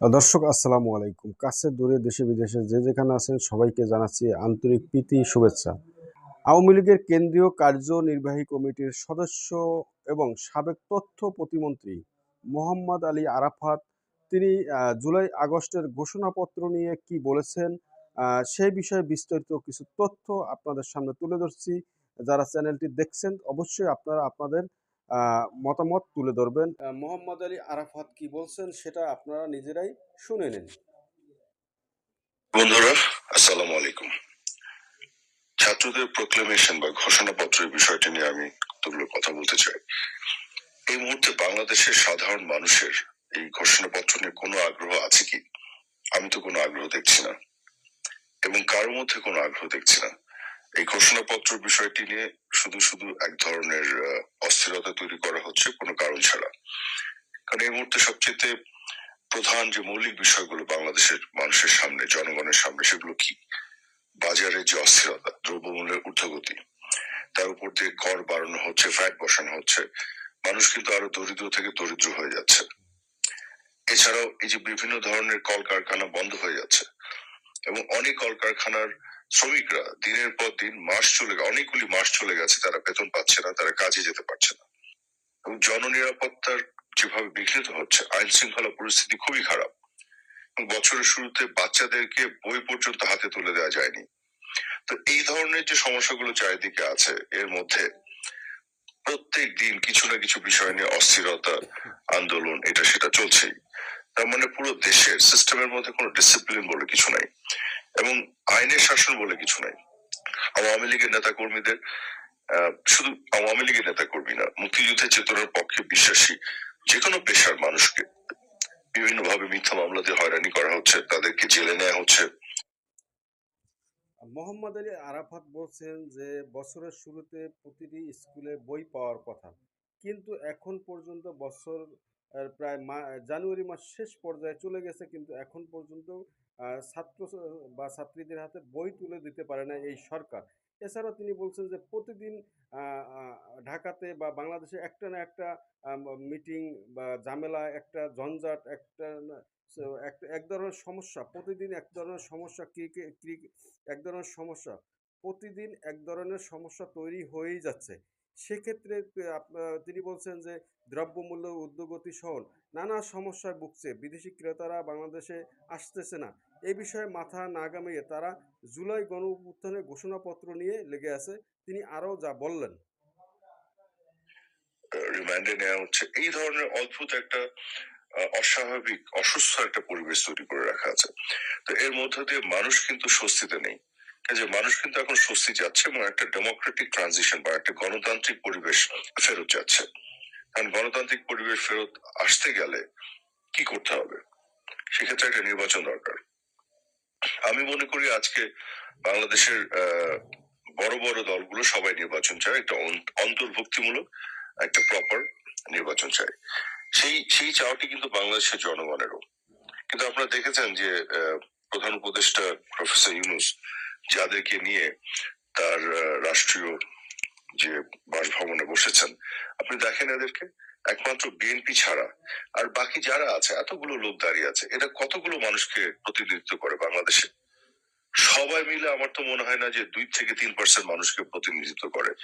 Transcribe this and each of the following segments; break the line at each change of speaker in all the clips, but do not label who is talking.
দর্শক, আসসালামু আলাইকুম। কাছে দূরে দেশে বিদেশে যে যেখানে আছেন, সবাইকে জানাচ্ছি আন্তরিক প্রীতি, শুভেচ্ছা। আওয়ামী লীগের কেন্দ্রীয় কার্যনির্বাহী কমিটির সদস্য এবং সাবেক তথ্য প্রতিমন্ত্রী মোহাম্মদ আলী আরাফাত, তিনি জুলাই আগস্টের ঘোষণাপত্র নিয়ে কি বলেছেন সেই বিষয়ে বিস্তারিত কিছু তথ্য আপনাদের সামনে তুলে ধরছি। যারা চ্যানেলটি দেখছেন, অবশ্যই আপনারা আপনাদের মতামত তুলে ধরবেন। মোহাম্মদ আলী আরাফাত কি বলছেন সেটা আপনারা নিজেরাই শুনে নিন।
বন্ধুরা আসসালামু আলাইকুম। ছাত্রদের প্রোক্লেমেশন বা ঘোষণাপত্রের বিষয়টি নিয়ে আমি কতগুলো কথা বলতে চাই। এই মুহূর্তে বাংলাদেশের সাধারণ মানুষের এই ঘোষণাপত্র নিয়ে কোনো আগ্রহ আছে কি? আমি তো কোনো আগ্রহ দেখছি না। এবং কারোর মধ্যে কোনো আগ্রহ দেখছি না। এই ঘোষণাপত্র বিষয়টি নিয়ে শুধু শুধু এক ধরনের অস্থিরতা তৈরি করা হচ্ছে কোনো কারণ ছাড়া। কারণ এই মুহূর্তে সবচেয়ে প্রধান যে মৌলিক বিষয়গুলো বাংলাদেশের মানুষের সামনে, জনগণের সামনে, সেগুলো কি? বাজারে যে অস্থিরতা, দ্রব্যমূল্যের ঊর্ধ্বগতি, তার উপর দিয়ে কর বাড়ানো হচ্ছে ফ্যাট বসানো হচ্ছে, মানুষ কিন্তু আরও দরিদ্র থেকে দরিদ্র হয়ে যাচ্ছে। এছাড়াও এই যে বিভিন্ন ধরনের কলকারখানা বন্ধ হয়ে যাচ্ছে এবং অনেক কলকারখানার শ্রমিকরা দিনের পর দিন মাস চলে অনেকগুলি মাস চলে গেছে, তারা বেতন পাচ্ছে না, তারা কাজে যেতে পারছে না। এবং জননিরাপত্তার যেভাবে বিঘ্নিত হচ্ছে আইন শৃঙ্খলা পরিস্থিতি খুবই খারাপ। বছরের শুরুতে বাচ্চাদেরকে বই পর্যন্ত হাতে তুলে দেওয়া যায়নি। তো এই ধরনের যে সমস্যাগুলো চারিদিকে আছে, এর মধ্যে প্রত্যেক দিন কিছু না কিছু বিষয় নিয়ে অস্থিরতা, আন্দোলন, এটা সেটা চলছেই। তার মানে পুরো দেশের সিস্টেমের মধ্যে কোনো ডিসিপ্লিন বলে কিছু নাই। এবং আইনের শাসন বলে কিছু নাই। আওয়ামী লীগের নেতা কর্মীদের শুধু আওয়ামী লীগের নেতা কর্মী না মুক্তিযুদ্ধের চেতনার পক্ষে বিশ্বাসী যে কোনো পেশার মানুষকে বিভিন্ন ভাবে মিথ্যা মামলাতে হয়রানি করা হচ্ছে, তাদেরকে জেলে নেওয়া হচ্ছে।
মোহাম্মদ আলী আরাফাত বলছেন যে, বছরের শুরুতে প্রতিটি স্কুলে বই পাওয়ার কথা। কিন্তু এখন পর্যন্ত বছর প্রায় জানুয়ারি মাস শেষ পর্যায়ে চলে গেছে, কিন্তু এখন পর্যন্ত ছাত্র বা ছাত্রীদের হাতে বই তুলে দিতে পারে না এই সরকার। এছাড়াও তিনি বলছেন যে, প্রতিদিন ঢাকাতে বা বাংলাদেশে একটা না একটা মিটিং বা ঝামেলা, একটা ঝঞ্ঝাট, একটা এক ধরনের সমস্যা, প্রতিদিন এক ধরনের সমস্যা কি কি- কি- এক ধরনের সমস্যা, প্রতিদিন এক ধরনের সমস্যা তৈরি হয়েই যাচ্ছে। সেক্ষেত্রে তিনি বলছেন যে, দ্রব্যমূল্য ঊর্ধ্বগতি সহ নানা সমস্যায় ভুগছে। বিদেশি ক্রেতারা বাংলাদেশে আসতেছে না। এ বিষয়ে মাথা না গামিয়ে তারা জুলাই গণ উত্থানের ঘোষণাপত্র নিয়ে লেগে আছে। তিনি আরও যা বললেন।
রিমান্ডে নেওয়া হচ্ছে। এই ধরনের অদ্ভুত একটা অস্বাভাবিক, অসুস্থ একটা পরিবেশ তৈরি করে রাখা আছে। তো এর মধ্যে দিয়ে মানুষ কিন্তু স্বস্তিতে নেই। কাজে মানুষ কিন্তু এখন স্বস্তি যাচ্ছে এবং একটা ডেমোক্রেটিক ট্রানজিশন বা একটা গণতান্ত্রিক পরিবেশ ফেরত যাচ্ছে কারণ গণতান্ত্রিক পরিবেশ ফেরত আসতে গেলে কি করতে হবে? সেক্ষেত্রে একটা নির্বাচন দরকার। আমি মনে করি আজকে বাংলাদেশের বড় বড় দলগুলো সবাই নির্বাচন চায়। একটা অন- অন্তর্ভুক্তিমূলক, একটা প্রপার নির্বাচন চায়। সেই সেই চাওয়াটি কিন্তু বাংলাদেশের জনগণেরও। কিন্তু আপনারা দেখেছেন যে প্রধান উপদেষ্টা প্রফেসর ইউনুস যাদেরকে নিয়ে তার রাষ্ট্রীয় যে বাসভবনে বসেছেন, আপনি দেখেন এদেরকে? একমাত্র বিএনপি ছাড়া। আর বাকি যারা আছে, এতগুলো লোক দাঁড়িয়ে আছে, এটা কতগুলো মানুষকে প্রতিনিধিত্ব করে বাংলাদেশে? সবাই মিলে আমার তো মনে হয় না যে দুই থেকে তিন পার্সেন্ট মানুষকে প্রতিনিধিত্ব করে।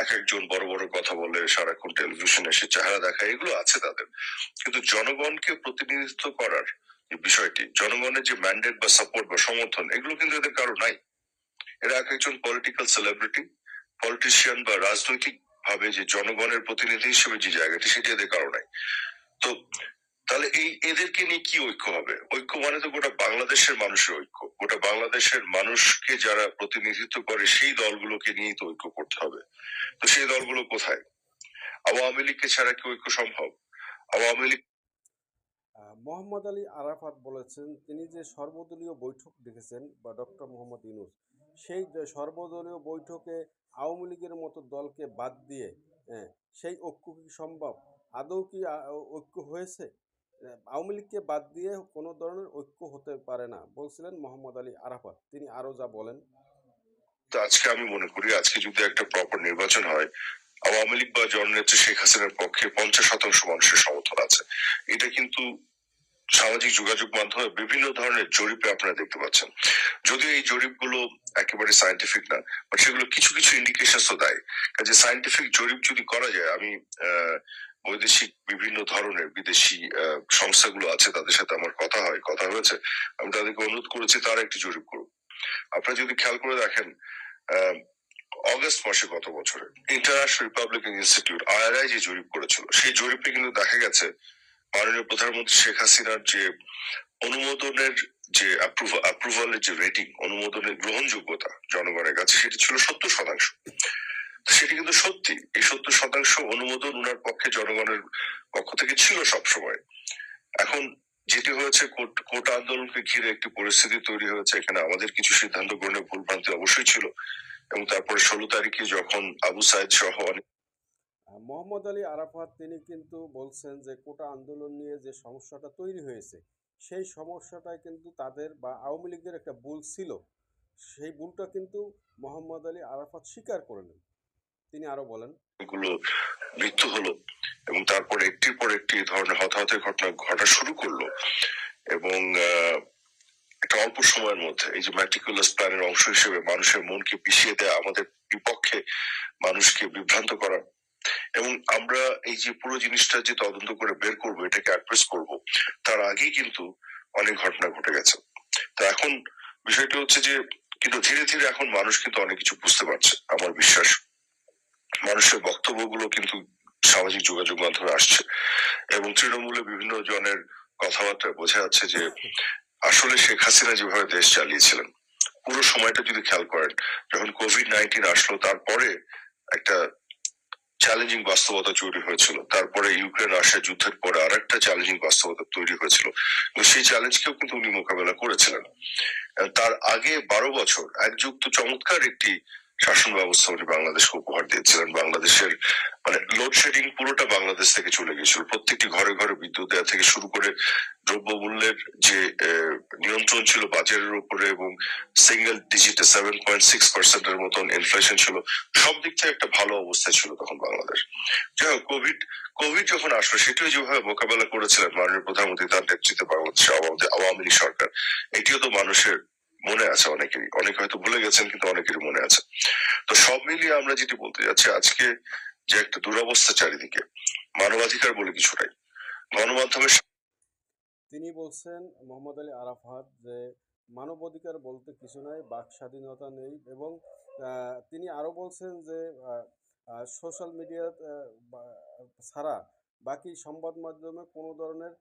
এক একজন বড় বড় কথা বলে, সারাক্ষণ টেলিভিশনে এসে চেহারা দেখায়, এগুলো আছে তাদের। কিন্তু জনগণকে প্রতিনিধিত্ব করার বিষয়টি, জনগণের যে ম্যান্ডেট বা সাপোর্ট বা সমর্থন, এগুলো কিন্তু এদের কারও নাই। এরা এক একজন পলিটিক্যাল সেলিব্রিটি পলিটিশিয়ান বা রাজনৈতিক ভাবে যে জনগণের প্রতিনিধি হিসেবে যে জায়গাটি সেটি এদের কারও নাই। তো তাহলে এই এদেরকে নিয়ে কি ঐক্য হবে? ঐক্য মানে তো গোটা বাংলাদেশের মানুষের ঐক্য। গোটা বাংলাদেশের মানুষকে যারা প্রতিনিধিত্ব করে সেই দলগুলোকে নিয়েই তো ঐক্য করতে হবে। তো সেই দলগুলো কোথায়? আওয়ামী লীগকে ছাড়া কি ঐক্য সম্ভব? আওয়ামী লীগ
মোহাম্মদ আলী আরাফাত বলেছেন, তিনি যে সর্বদলীয় বৈঠক দেখেছেন বা ডক্টর মোহাম্মদ ইউনুস সেই সর্বদলীয় বৈঠকে আওয়ামী লীগের মতো দলকে বাদ দিয়ে হ্যাঁ, সেই ঐক্য কি সম্ভব? আদৌ কি ঐক্য হয়েছে? আওয়ামী লীগকে বাদ দিয়ে কোনো ধরনের ঐক্য হতে পারে না বলছিলেন মোহাম্মদ আলী আরাফাত। তিনি আরও যা বলেন।
আজকে আমি মনে করি আজকে যদি একটা প্রপার নির্বাচন হয় আওয়ামী লীগ বা জননেত্রী শেখ হাসিনার পক্ষে পঞ্চাশ শতাংশ মানুষের সমর্থন আছে। এটা কিন্তু সামাজিক যোগাযোগ মাধ্যমে বিভিন্ন ধরনের জরিপে আপনারা দেখতে পাচ্ছেন। যদিও এই জরিপগুলো একেবারে সায়েন্টিফিক না বাট সেগুলো কিছু কিছু ইন্ডিকেশন তো দেয়। কাজে সায়েন্টিফিক জরিপ যদি করা যায়, আমি বৈদেশিক বিভিন্ন ধরনের বিদেশি সংস্থাগুলো আছে, তাদের সাথে আমার কথা হয়, কথা হয়েছে, আমি তাদেরকে অনুরোধ করেছি, তারা একটি জরিপ করুক। আপনারা যদি খেয়াল করে দেখেন অগস্ট মাসে গত বছরে ইন্টারন্যাশনাল রিপাবলিকান ইনস্টিটিউট আইআরআই যে জরিপ করেছিল, সেই জরিপে কিন্তু দেখা গেছে মাননীয় প্রধানমন্ত্রী শেখ হাসিনার যে অনুমোদনের যে অ্যাপ্রুভালের যে রেটিং অনুমোদনের গ্রহণযোগ্যতা জনগণের কাছে, সেটি ছিল সত্তর শতাংশ। সেটি কিন্তু সত্যি। এই সত্তর শতাংশ অনুমোদন উনার পক্ষে জনগণের পক্ষ থেকে ছিল সবসময়। এখন যেটি হয়েছে, কোট- আন্দোলনকে ঘিরে একটি পরিস্থিতি তৈরি হয়েছে, এখানে আমাদের কিছু সিদ্ধান্ত গ্রহণে ভুল ভ্রান্তি অবশ্যই ছিল। এবং তারপরে ষোলো তারিখে যখন আবু সাইদ সহ অনেক
মোহাম্মদ আলী আরাফাত, তিনি কিন্তু বলছেন যে কোটা আন্দোলন নিয়ে যে সমস্যাটা তৈরি হয়েছে, সেই সমস্যাটাই কিন্তু তাদের বা আওয়ামী লীগের একটা ভুল ছিল। সেই ভুলটা কিন্তু মোহাম্মদ আলী আরাফাত স্বীকার করে নেন। তিনি আরও বলেন,
গুলো মৃত্যু হলো এবং তারপরে একটির পর একটি ধরনের হতাহতের ঘটনা ঘটা শুরু করল এবং একটা অল্প সময়ের মধ্যে এই যে ম্যাটিকুলাস প্ল্যানের অংশ হিসেবে মানুষের মনকে পিছিয়ে দেয়া, আমাদের বিপক্ষে মানুষকে বিভ্রান্ত করা এবং আমরা এই যে পুরো জিনিসটা যে তদন্ত করে বের করব, এটাকে অ্যাড্রেস করব, তার আগেই কিন্তু অনেক ঘটনা ঘটে গেছে। তো এখন বিষয়টি হচ্ছে যে, কিন্তু ধীরে ধীরে এখন মানুষ কিন্তু অনেক কিছু বুঝতে পারছে, আমার বিশ্বাস। মানুষের বক্তব্যগুলো কিন্তু সামাজিক যোগাযোগ মাধ্যমে আসছে এবং তৃণমূলে বিভিন্ন জনের কথাবার্তায় বোঝা যাচ্ছে যে, আসলে শেখ হাসিনা যেভাবে দেশ চালিয়েছিলেন, পুরো সময়টা যদি খেয়াল করেন, যখন কোভিড নাইন্টিন আসলো, তারপরে একটা চ্যালেঞ্জিং বাস্তবতা তৈরি হয়েছিল। তারপরে ইউক্রেন রাশিয়া যুদ্ধের পরে আর একটা চ্যালেঞ্জিং বাস্তবতা তৈরি হয়েছিল। তো সেই চ্যালেঞ্জকেও কিন্তু উনি মোকাবেলা করেছিলেন। তার আগে বারো বছর এক যুক্ত চমৎকার একটি শাসন ব্যবস্থা উনি বাংলাদেশকে উপহার দিয়েছিলেন। বাংলাদেশের মানে লোডশেডিং পুরোটা বাংলাদেশ থেকে চলে গেছিল প্রত্যেকটি ঘরে ঘরে বিদ্যুৎ দেওয়া থেকে শুরু করে দ্রব্যমূল্যের যে নিয়ন্ত্রণ ছিল বাজারের উপরে এবং সিঙ্গেল ডিজিটে সেভেন পয়েন্ট সিক্স পার্সেন্টের মতন ইনফ্লেশন ছিল, সব দিক থেকে একটা ভালো অবস্থায় ছিল তখন বাংলাদেশ। যাই হোক কোভিড কোভিড যখন আসলো, সেটিও যেভাবে মোকাবেলা করেছিলেন মাননীয় প্রধানমন্ত্রী তার নেতৃত্বে বাংলাদেশের আওয়ামী- লীগ সরকার, এটিও তো মানুষের মনে আছে অনেকেরই অনেকে হয়তো ভুলে গেছেন, কিন্তু অনেকেরই মনে আছে। তো সব মিলিয়ে আমরা যেটি বলতে যাচ্ছি, আজকে যে একটা দুরবস্থা চারিদিকে, মানবাধিকার বলে কিছু নাই গণমাধ্যমের
তিনি বলছেন মোহাম্মদ আলী আরাফাত যে, মানবাধিকার বলতে কিছু নাই, বাক স্বাধীনতা নেই, এবং তিনি আরও বলছেন যে সোশ্যাল মিডিয়া ছাড়া বাকি সংবাদ মাধ্যমে কোনো ধরনের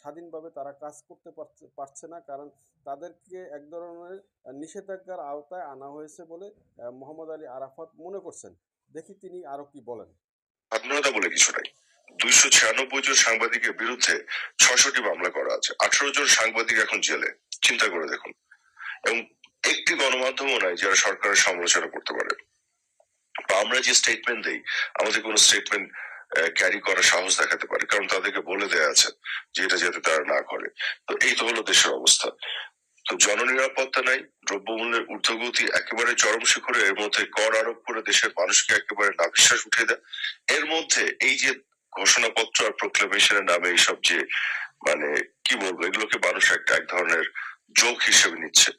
স্বাধীনভাবে তারা কাজ করতে পারছে না, কারণ তাদেরকে এক ধরনের নিষেধাজ্ঞার আওতায় আনা হয়েছে বলে মোহাম্মদ আলী আরাফাত মনে করছেন। দেখি তিনি আরও কি বলেন।
স্বাধীনতা বলে কিছু নাই। দুইশো ছিয়ানব্বই জন সাংবাদিকের বিরুদ্ধে ছশোটি মামলা করা আছে। আঠারো জন সাংবাদিক এখন জেলে। চিন্তা করে দেখুন। এবং একটি গণমাধ্যমও নাই যারা সরকারের সমালোচনা করতে পারে। বা আমরা যে স্টেটমেন্ট দেই, আমাদের কোনো স্টেটমেন্ট ক্যারি করার সাহস দেখাতে পারে। কারণ তাদেরকে বলে দেয়া আছে যে এটা যাতে তারা না করে। তো এই তো হলো দেশের অবস্থা। জননিরাপত্তা নাই, দ্রব্যমূল্যের ঊর্ধ্বগতি একেবারে চরম শিখরে, এর মধ্যে কর আরোপ করে দেশের মানুষকে একেবারে নাবিশ্বাস উঠে দেয়। এর মধ্যে এই যে ঘোষণাপত্র আর প্রোক্লেমেশনের নামে এইসব যে মানে কি বলব, এগুলোকে মানুষ একটা, এক ধরনের যোগ হিসেবে নিচ্ছে।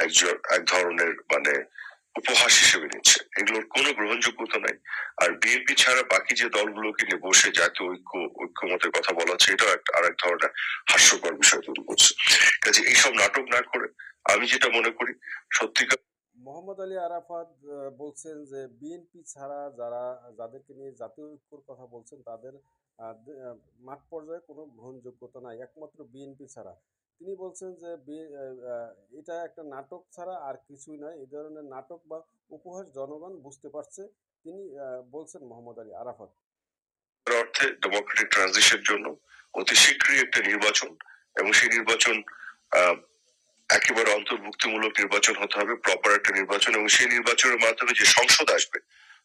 একজন, এক ধরনের মানে উপহাস হিসেবে নিচ্ছে। এগুলোর কোনো গ্রহণযোগ্যতা নাই। আর বিএনপি ছাড়া বাকি যে দলগুলোকে নিয়ে বসে জাতীয় ঐক্য, ঐক্যমতের কথা বলা হচ্ছে, এটাও একটা আরেক ধরনের হাস্যকর বিষয় তৈরি করছে। কাজে এইসব নাটক না করে আমি যেটা মনে করি, সত্যিকার
মোহাম্মদ আলী আরাফাত বলছেন যে বিএনপি ছাড়া যারা, যাদেরকে নিয়ে জাতীয় ঐক্যর কথা বলছেন, তাদের মাঠ পর্যায়ে কোনো গ্রহণযোগ্যতা নাই। একমাত্র বিএনপি ছাড়া। তিনি বলছেন যে এটা একটা নাটক ছাড়া আর কিছুই নয়। এই ধরনের নাটক বা উপহাস জনগণ বুঝতে পারছে। তিনি বলছেন মোহাম্মদ আলী আরাফাত।
অর্থে ডেমোক্রেটিক ট্রানজিশন জন্য অতি শীঘ্রই একটা নির্বাচন এবং সেই নির্বাচন একেবারে অন্তর্ভুক্তিমূলক নির্বাচন হতে হবে প্রপার একটা নির্বাচন এবং সেই নির্বাচনের মাধ্যমে যে সংসদ আসবে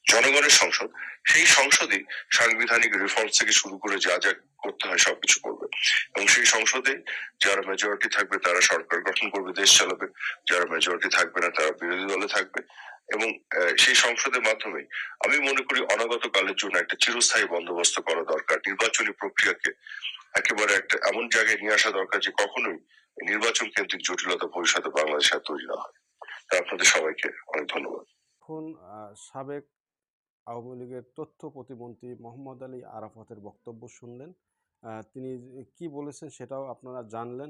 জনগণের সংসদ, সেই সংসদে সাংবিধানিক রিফর্মস থেকে শুরু করে যা যা করতে হয় সবকিছু করবে। এবং সেই সংসদে যারা মেজরিটি থাকবে তারা সরকার গঠন করবে, দেশ চালাবে। যারা মেজরিটি থাকবে না তারা বিরোধী দলে থাকবে। এবং সেই সংসদের মাধ্যমে আমি মনে করি অনাগত কালের জন্য একটা চিরস্থায়ী বন্দোবস্ত করা দরকার। নির্বাচনী প্রক্রিয়াকে একেবারে একটা এমন জায়গায় নিয়ে আসা দরকার যে কখনোই নির্বাচন কেন্দ্রিক জটিলতা ভবিষ্যতে বাংলাদেশে তৈরি না হয়। আপনাদের সবাইকে অনেক ধন্যবাদ।
এখন সাবেক আওয়ামী লীগের তথ্য প্রতিমন্ত্রী মোহাম্মদ আলী আরাফাতের বক্তব্য শুনলেন। তিনি কি বলেছেন সেটাও আপনারা জানলেন।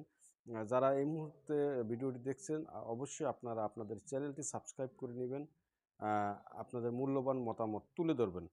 যারা এই মুহূর্তে ভিডিওটি দেখছেন অবশ্যই আপনারা আপনাদের চ্যানেলটি সাবস্ক্রাইব করে নেবেন। আপনাদের মূল্যবান মতামত তুলে ধরবেন।